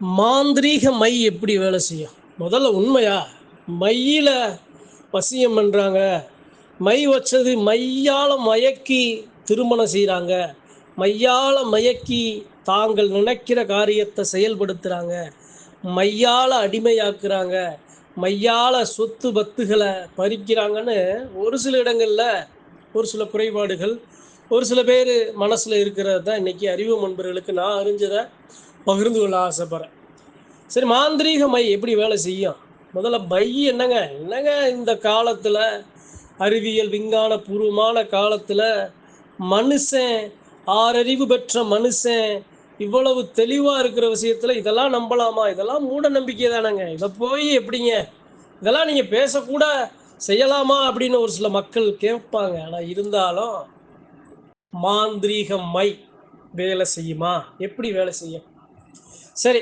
மாந்திரீக my எப்படி வேலை செய்யும்? முதல்ல உண்மையா? மையில் வசியம் பண்ணுறாங்க மை வச்சது மையால் மயக்கி திருமணம் செய்கிறாங்க மையால் மயக்கி தாங்கள் நினைக்கிற காரியத்தை செயல்படுத்துகிறாங்க மையால் அடிமையாக்குறாங்க. மையால் சொத்து பத்துகளை பறிக்கிறாங்கன்னு ஒரு சில இடங்களில் ஒரு சில குறைபாடுகள் ஒரு சில பேர் மனசில் இருக்கிறது தான் இன்றைக்கி அறிவு நண்பர்களுக்கு நான் அறிஞ்சதை பகிர்ந்து கொள்ள ஆசைப்படுறேன். சரி மாந்திரீக மை எப்படி வேலை செய்யும்? முதல்ல மை என்னங்க? என்னங்க இந்த காலத்தில் அறிவியல் விஞ்ஞான பூர்வமான காலத்தில் மனுஷன் ஆறறிவு பெற்ற மனுஷன் இவ்வளவு தெளிவாக இருக்கிற விஷயத்தில் இதெல்லாம் நம்பலாமா? இதெல்லாம் மூட நம்பிக்கை தானேங்க. இதை போய் எப்படிங்க? இதெல்லாம் நீங்கள் பேசக்கூட செய்யலாமா? அப்படின்னு ஒரு சில மக்கள் கேட்பாங்க. ஆனால் இருந்தாலும் மாந்திரீக மை வேலை செய்யுமா? எப்படி வேலை செய்யும்? சரி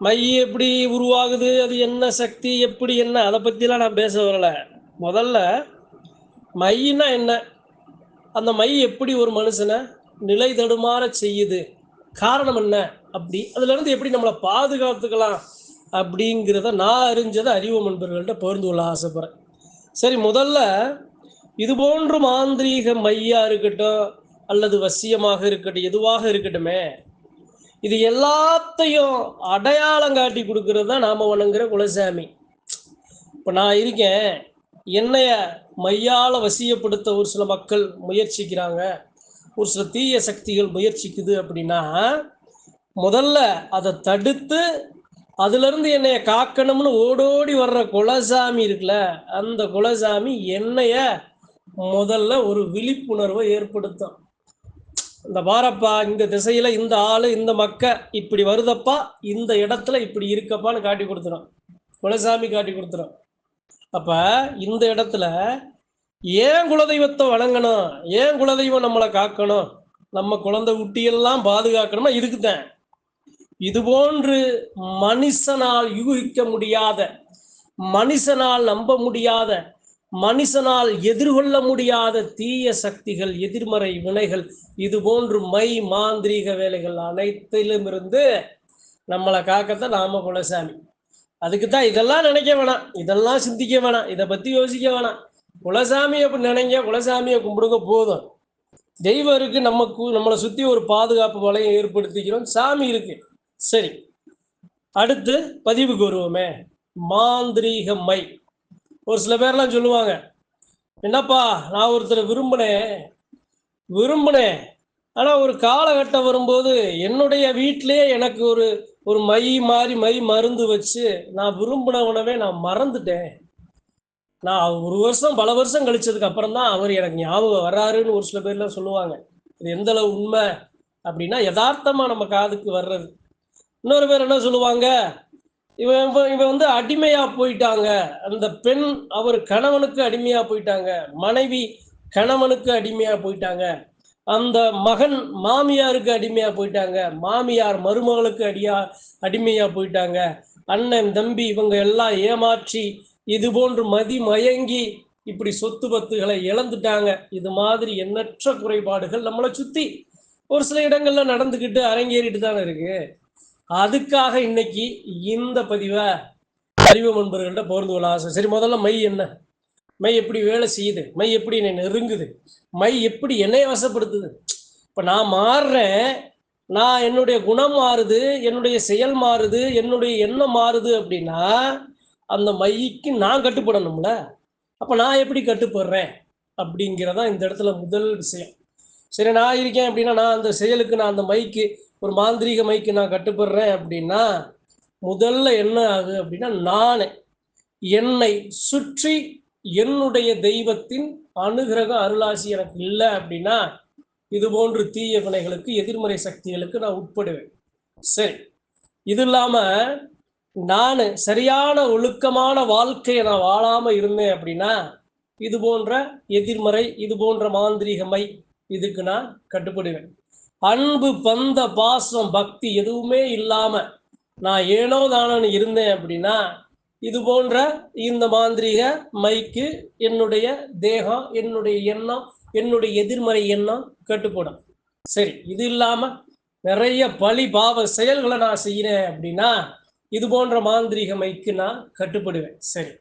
மை எப்படி உருவாகுது? அது என்ன சக்தி? எப்படி என்ன? அதை பற்றிலாம் நான் பேச வரல. முதல்ல மையினா என்ன? அந்த மை எப்படி ஒரு மனுஷனை நிலை தடுமாற செய்யுது? காரணம் என்ன? அப்படி. அதுலேருந்து எப்படி நம்மளை பாதுகாத்துக்கலாம்? அப்படிங்கிறத நான் அறிஞ்சதை அறிவு நண்பர்கள்ட்ட பகிர்ந்து கொள்ள ஆசைப்படுறேன். சரி முதல்ல இது போன்ற மாந்திரீக மையாக இருக்கட்டும் அல்லது வசியமாக இருக்கட்டும் எதுவாக இருக்கட்டுமே இது எல்லாத்தையும் அடையாளம் காட்டி கொடுக்கறது தான் நாம வணங்குற குலசாமி. இப்போ நான் இருக்கேன். என்னைய மையால வசியப்படுத்த ஒரு சில மக்கள் முயற்சிக்கிறாங்க. ஒரு சில தீய சக்திகள் முயற்சிக்குது அப்படின்னா முதல்ல அதை தடுத்து அதுலேருந்து என்னைய காக்கணும்னு ஓடோடி வர்ற குலசாமி இருக்குல்ல அந்த குலசாமி என்னைய முதல்ல ஒரு விழிப்புணர்வை ஏற்படுத்தும். இந்த பாரப்பா இந்த திசையில இந்த ஆளு இந்த மக்க இப்படி வருதப்பா இந்த இடத்துல இப்படி இருக்கப்பான்னு காட்டி கொடுத்துரும். குலசாமி காட்டி கொடுத்துரும். அப்ப இந்த இடத்துல ஏன் குலதெய்வத்தை வணங்கணும்? ஏன் குலதெய்வம் நம்மளை காக்கணும்? நம்ம குழந்தை குட்டியெல்லாம் பாதுகாக்கணும்னா இதுக்குதான் இது போன்று மனுஷனால் யூகிக்க முடியாத மனுஷனால் நம்ப முடியாத மனுஷனால் எதிர்கொள்ள முடியாத தீய சக்திகள் எதிர்மறை வினைகள் இது போன்று மை மாந்திரீக வேலைகள் அனைத்திலும் இருந்து நம்மளை காக்கத்தான் நாம குலசாமி. அதுக்கு தான் இதெல்லாம் நினைக்க வேணாம். இதெல்லாம் சிந்திக்க வேணாம். இதை பத்தி யோசிக்க வேணாம். குலசாமியை அப்படி நினைங்க குலசாமியை கும்பிடுங்க போதும். தெய்வம் இருக்கு நமக்கு நம்மளை சுத்தி ஒரு பாதுகாப்பு வலையை ஏற்படுத்திக்கிறோம். சாமி இருக்கு. சரி. அடுத்து பதிவுக்கு வருவோமே மாந்திரீக மை. ஒரு சில பேர்லாம் சொல்லுவாங்க என்னப்பா நான் ஒருத்தரை விரும்பினேன் விரும்பினேன் ஆனால் ஒரு காலகட்டம் வரும்போது என்னுடைய வீட்டிலே எனக்கு ஒரு ஒரு மை மாதிரி மை மருந்து வச்சு நான் விரும்பினவனவே நான் மறந்துட்டேன். நான் ஒரு வருஷம் பல வருஷம் கழிச்சதுக்கு அப்புறம் தான் அவர் எனக்கு ஞாபகம் வர்றாருன்னு ஒரு சில பேர்லாம் சொல்லுவாங்க. இது எந்த அளவு உண்மை அப்படின்னா யதார்த்தமாக நம்ம காதுக்கு வர்றது. இன்னொரு பேர் என்ன சொல்லுவாங்க இவன் இவன் இவன் வந்து அடிமையா போயிட்டாங்க. அந்த பெண் அவர் கணவனுக்கு அடிமையா போயிட்டாங்க. மனைவி கணவனுக்கு அடிமையா போயிட்டாங்க. அந்த மகன் மாமியாருக்கு அடிமையா போயிட்டாங்க. மாமியார் மருமகளுக்கு அடியா அடிமையா போயிட்டாங்க. அண்ணன் தம்பி இவங்க எல்லாம் ஏமாற்றி இது போன்று மதி மயங்கி இப்படி சொத்து பத்துகளை இழந்துட்டாங்க. இது மாதிரி எண்ணற்ற குறைபாடுகள் நம்மளை சுத்தி ஒரு சில இடங்கள்ல நடந்துக்கிட்டு அரங்கேறிட்டு தானே இருக்கு. அதுக்காக இன்னைக்கு இந்த பதிவை அறிவு நண்பர்கள்ட்ட பகிர்ந்து கொள்ள ஆசை சரி முதல்ல மை என்ன? மை எப்படி வேலை செய்யுது? மை எப்படி என்னை நெருங்குது? மை எப்படி என்னை வசப்படுத்துது? இப்போ நான் மாறுறேன் நான் என்னுடைய குணம் மாறுது என்னுடைய செயல் மாறுது என்னுடைய எண்ணம் மாறுது அப்படின்னா அந்த மைக்கு நான் கட்டுப்படணும்ல? அப்போ நான் எப்படி கட்டுப்படுறேன் அப்படிங்கிறதான் இந்த இடத்துல முதல் விஷயம். சரி நான் இருக்கேன் அப்படின்னா நான் அந்த செயலுக்கு நான் அந்த மைக்கு ஒரு மாந்திரீக மைக்கு நான் கட்டுப்படுறேன் அப்படின்னா முதல்ல என்ன ஆகுது அப்படின்னா நான் என்னை சுற்றி என்னுடைய தெய்வத்தின் அனுகிரகம் அருளாசி எனக்கு இல்லை அப்படின்னா இது போன்று தீய வினைகளுக்கு எதிர்மறை சக்திகளுக்கு நான் உட்படுவேன். சரி. இது இல்லாமல் நான் சரியான ஒழுக்கமான வாழ்க்கையை நான் வாழாமல் இருந்தேன் அப்படின்னா இது போன்ற எதிர்மறை இது போன்ற மாந்திரீகமை இதுக்கு நான் கட்டுப்படுவேன். அன்பு பந்த பாசம் பக்தி எதுவுமே இல்லாம நான் ஏனோ தானோன்னு இருந்தேன் அப்படின்னா இது போன்ற இந்த மாந்திரீக மைக்கு என்னுடைய தேகம் என்னுடைய எண்ணம் என்னுடைய எதிர்மறை எண்ணம் கட்டுப்படும். சரி இது இல்லாம நிறைய பழி பாவ செயல்களை நான் செய்கிறேன் அப்படின்னா இது போன்ற மாந்திரீக மைக்கு நான் கட்டுப்படுவேன். சரி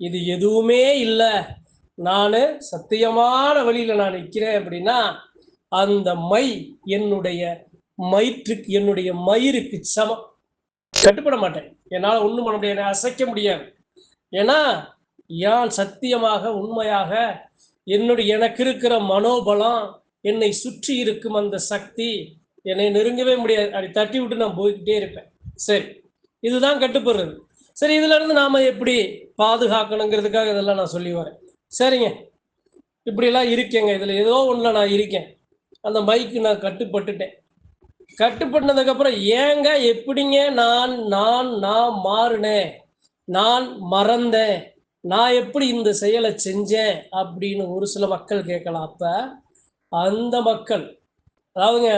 இது எதுவுமே இல்லை. நான் சத்தியமான வழியில் நான் நிற்கிறேன் அப்படின்னா அந்த மை என்னுடைய மயிற்றுக்கு என்னுடைய மயிருக்கு சமம். கட்டுப்பட மாட்டேன். என்னால் ஒன்றும் பண்ண முடியாது. என்னை அசைக்க முடியாது. ஏன்னா யான் சத்தியமாக உண்மையாக என்னுடைய எனக்கு இருக்கிற மனோபலம் என்னை சுற்றி இருக்கும் அந்த சக்தி என்னை நெருங்கவே முடியாது. அப்படி தட்டி விட்டு நான் போய்கிட்டே இருப்பேன். சரி. இதுதான் கட்டுப்படுறது. சரி இதுல இருந்து நாம எப்படி பாதுகாக்கணுங்கிறதுக்காக இதெல்லாம் நான் சொல்லி வரேன். சரிங்க. இப்படிலாம் இருக்கேங்க. இதுல ஏதோ ஒன்றுல நான் இருக்கேன். அந்த மைக்கு நான் கட்டுப்பட்டுட்டேன். கட்டுப்பட்டதுக்கப்புறம் ஏங்க எப்படிங்க நான் நான் நான் மாறினேன்? நான் மறந்தேன். நான் எப்படி இந்த செயலை செஞ்சேன்? அப்படின்னு ஒரு சில மக்கள் கேட்கலாம். அப்போ அந்த மக்கள் அதாவதுங்க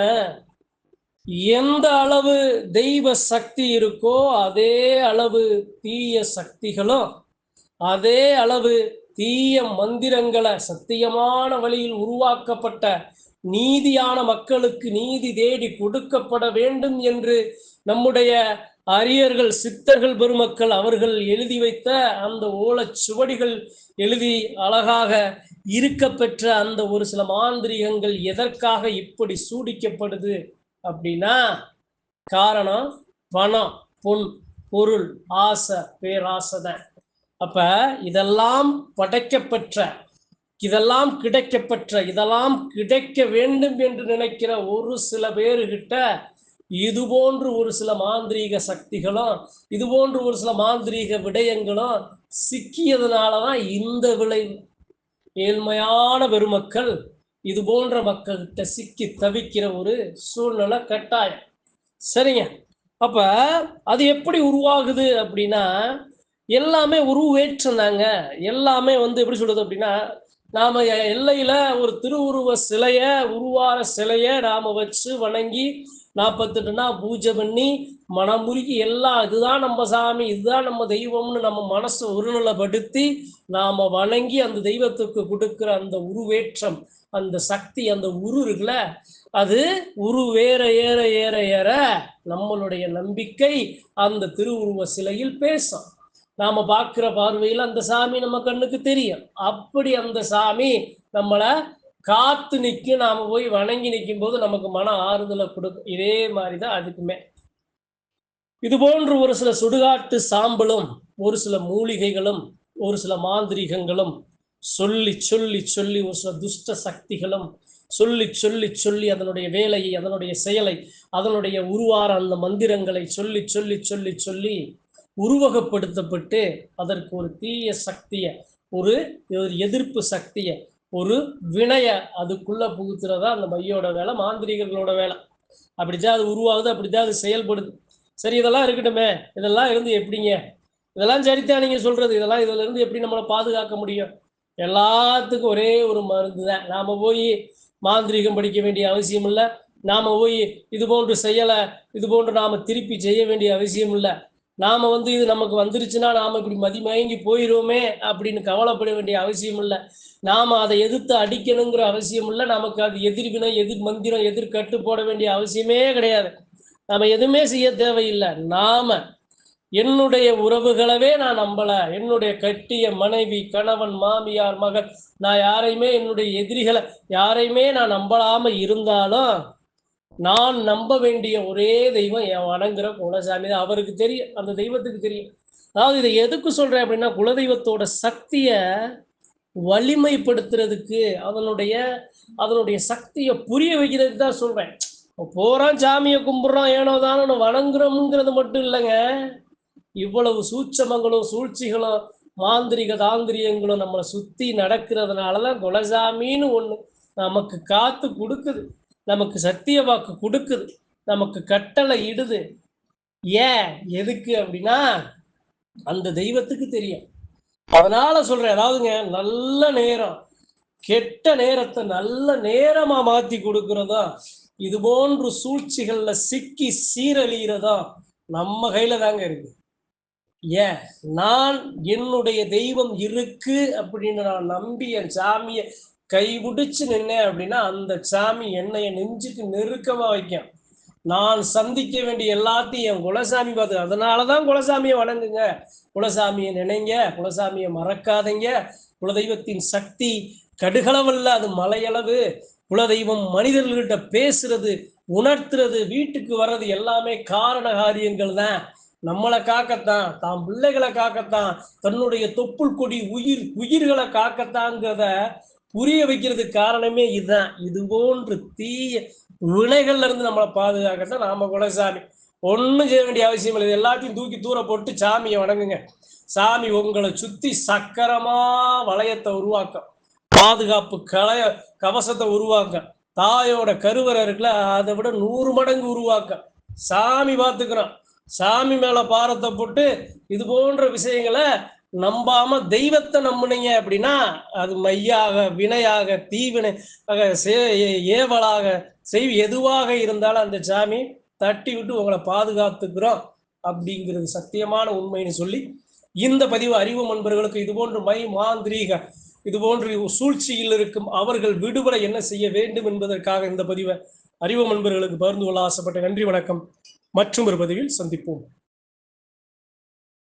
எந்த அளவு தெய்வ சக்தி இருக்கோ அதே அளவு தீய சக்திகளும் அதே அளவு தீய மந்திரங்களை சத்தியமான வழியில் உருவாக்கப்பட்ட நீதியான மக்களுக்கு நீதி தேடி கொடுக்கப்பட வேண்டும் என்று நம்முடைய அரியர்கள் சித்தர்கள் பெருமக்கள் அவர்கள் எழுதி வைத்த அந்த ஓலச் சுவடிகள் எழுதி அழகாக இருக்க பெற்ற அந்த ஒரு சில மாந்திரிகங்கள் எதற்காக இப்படி சூடிக்கப்படுது அப்படின்னா காரணம் பணம் பொன் பொருள் ஆசை பேராசை தான். அப்ப இதெல்லாம் படைக்கப்பெற்ற இதெல்லாம் கிடைக்கப்பெற்ற இதெல்லாம் கிடைக்க வேண்டும் என்று நினைக்கிற ஒரு சில பேருகிட்ட இது போன்று ஒரு சில மாந்திரீக சக்திகளும் இது போன்று ஒரு சில மாந்திரீக விடயங்களும் சிக்கியதுனாலதான் இந்த விளைவு ஏழ்மையான பெருமக்கள் இது போன்ற மக்கள்கிட்ட சிக்கி தவிக்கிற ஒரு சூழ்நிலை கட்டாயம். சரிங்க. அப்ப அது எப்படி உருவாகுது அப்படின்னா எல்லாமே உருவேற்றனாங்க எல்லாமே வந்து எப்படி சொல்றது அப்படின்னா நாம எல்லையில ஒரு திருவுருவ சிலைய உருவார சிலைய நாம வச்சு வணங்கி நாற்பத்தெட்டு நாள் பூஜை பண்ணி மனமுருகி எல்லாம் இதுதான் நம்ம சாமி இதுதான் நம்ம தெய்வம்னு நம்ம மனசை ஒருநிலைப்படுத்தி நாம வணங்கி அந்த தெய்வத்துக்கு கொடுக்குற அந்த உருவேற்றம் அந்த சக்தி அந்த உரு இருக்குல்ல அது உரு வேற ஏற ஏற ஏற நம்மளுடைய நம்பிக்கை அந்த திருவுருவ சிலையில் பேசும். நாம பார்க்கிற பார்வையில் அந்த சாமி நம்ம கண்ணுக்கு தெரியும். அப்படி அந்த சாமி நம்மளை காத்து நிற்கும் நாம போய் வணங்கி நிற்கும் போது நமக்கு மன ஆறுதலை கொடுக்கும். இதே மாதிரிதான் அதுக்குமே. இது போன்று ஒரு சில சுடுகாட்டு சாம்பலும் ஒரு சில மூலிகைகளும் ஒரு சில மாந்திரிகங்களும் சொல்லி சொல்லி சொல்லி ஒரு சில துஷ்ட சக்திகளும் சொல்லி சொல்லி சொல்லி அதனுடைய வேலையை அதனுடைய செயலை அதனுடைய உருவார அந்த மந்திரங்களை சொல்லி சொல்லி சொல்லி சொல்லி உருவகப்படுத்தப்பட்டு அதற்கு ஒரு தீய சக்தியை ஒரு எதிர்ப்பு சக்தியை ஒரு வினைய அதுக்குள்ள புகுத்துறதா அந்த மையோட வேலை மாந்திரிகர்களோட வேலை. அப்படித்தான் அது உருவாகுது அப்படித்தான் அது செயல்படுது. சரி இதெல்லாம் இருக்கட்டுமே. இதெல்லாம் இருந்து எப்படிங்க? இதெல்லாம் சரிதான் நீங்க சொல்றது? இதெல்லாம் இதுல இருந்து எப்படி நம்மளை பாதுகாக்க முடியும்? எல்லாத்துக்கும் ஒரே ஒரு மருந்து தான். நாம போய் மாந்திரீகம் படிக்க வேண்டிய அவசியம் இல்லை. நாம போய் இது போன்று செய்யலை இது போன்று நாம திருப்பி செய்ய வேண்டிய அவசியம் இல்லை. நாம வந்து இது நமக்கு வந்துருச்சுன்னா நாம இப்படி மதிமயங்கி போயிடுவோமே அப்படின்னு கவலைப்பட வேண்டிய அவசியம் இல்லை. நாம அதை எதிர்த்து அடிக்கணுங்கிற அவசியம் இல்லை. நமக்கு அது எதிர்வினை எதிர் மந்திரம் எதிர் கட்டு போட வேண்டிய அவசியமே கிடையாது. நாம எதுவுமே செய்ய தேவையில்லை. நாம என்னுடைய உறவுகளவே நான் நம்பல. என்னுடைய கட்டிய மனைவி கணவன் மாமியார் மகன் நான் யாரையுமே என்னுடைய எதிரிகளை யாரையுமே நான் நம்பலாம இருந்தாலும் நான் நம்ப வேண்டிய ஒரே தெய்வம் என் வணங்குற குலசாமி தான். அவருக்கு தெரியும் அந்த தெய்வத்துக்கு தெரியும் அதாவது இதை எதுக்கு சொல்றேன் அப்படின்னா குலதெய்வத்தோட சக்தியை வலிமைப்படுத்துறதுக்கு அதனுடைய அதனுடைய சக்தியை புரிய வைக்கிறதுக்கு தான் சொல்றேன். போறான் சாமியை கும்பிட்றான் ஏனோ தானோ வணங்குறோம்ங்கிறது மட்டும் இல்லைங்க. இவ்வளவு சூட்சமங்களும் சூழ்ச்சிகளும் மாந்திரிக தாந்திரியங்களும் நம்மளை சுத்தி நடக்கிறதுனாலதான் குலசாமின்னு ஒன்று நமக்கு காத்து கொடுக்குது. நமக்கு சத்திய வாக்கு கொடுக்குது. நமக்கு கட்டளை இடுது. ஏன்? எதுக்கு அப்படின்னா அந்த தெய்வத்துக்கு தெரியும். அதனால சொல்றேன் அதாவதுங்க நல்ல நேரம். கெட்ட நேரத்தை நல்ல நேரமா மாத்தி கொடுக்கறதா? இது போன்று சூழ்ச்சிகள்ல சிக்கி சீரழிகிறதா நம்ம கையில தாங்க இருக்கு. ஏன்? நான் என்னுடைய தெய்வம் இருக்கு அப்படின்னு நான் நம்பி என் சாமியை கை முடிச்சு நின்னேன் அப்படின்னா அந்த சாமி என்னைய நெஞ்சுக்கு நெருக்கமா வைக்கும். நான் சந்திக்க வேண்டிய எல்லாத்தையும் என் குலசாமி பார்த்து அதனால தான் குலசாமியை வணங்குங்க. குலசாமியை நினைங்க குலசாமியை மறக்காதீங்க. குலதெய்வத்தின் சக்தி கடுகளவல்ல அது மலையளவு. குலதெய்வம் மனிதர்கள்கிட்ட பேசுறது உணர்த்துறது வீட்டுக்கு வர்றது எல்லாமே காரண காரியங்கள் தான். நம்மளை காக்கத்தான் தான் பிள்ளைகளை காக்கத்தான் தன்னுடைய தொப்புள் கொடி உயிர் உயிர்களை காக்கத்தாங்கிறத புரிய வைக்கிறதுக்கு காரணமே இதுதான் இது போன்று தீய வினைகள்ல இருந்து நம்மளை பாதுகாக்கத்தான் நாம குலசாமி. ஒன்றும் செய்ய வேண்டிய அவசியம் இல்லை. எல்லாத்தையும் தூக்கி தூர போட்டு சாமியை வணங்குங்க. சாமி உங்களை சுத்தி சக்கரமா வளையத்தை உருவாக்க பாதுகாப்பு கலைய கவசத்தை உருவாக்க தாயோட கருவறை இருக்குல்ல அதை விட நூறு மடங்கு உருவாக்க சாமி பார்த்துக்கிறோம் சாமி மேல பாரத்தை போட்டு இது போன்ற விஷயங்களை நம்பாம தெய்வத்தை நம்புனீங்க அப்படின்னா அது மையாக வினையாக தீவினை ஆக, சே- ஏவலாக செய் எதுவாக இருந்தாலும் அந்த சாமி தட்டி விட்டு உங்களை பாதுகாத்துக்கிறோம் அப்படிங்கிறது சத்தியமான உண்மைன்னு சொல்லி இந்த பதிவு அறிவு நண்பர்களுக்கு இது போன்று மை மாந்திரீக இது போன்று சூழ்ச்சியில் இருக்கும் அவர்கள் விடுபட என்ன செய்ய வேண்டும் என்பதற்காக இந்த பதிவை அறிவு நண்பர்களுக்கு பகிர்ந்து கொள்ள ஆசைப்பட்ட நன்றி வணக்கம். மற்றும் ஒரு பதிவில் சந்திப்போம்.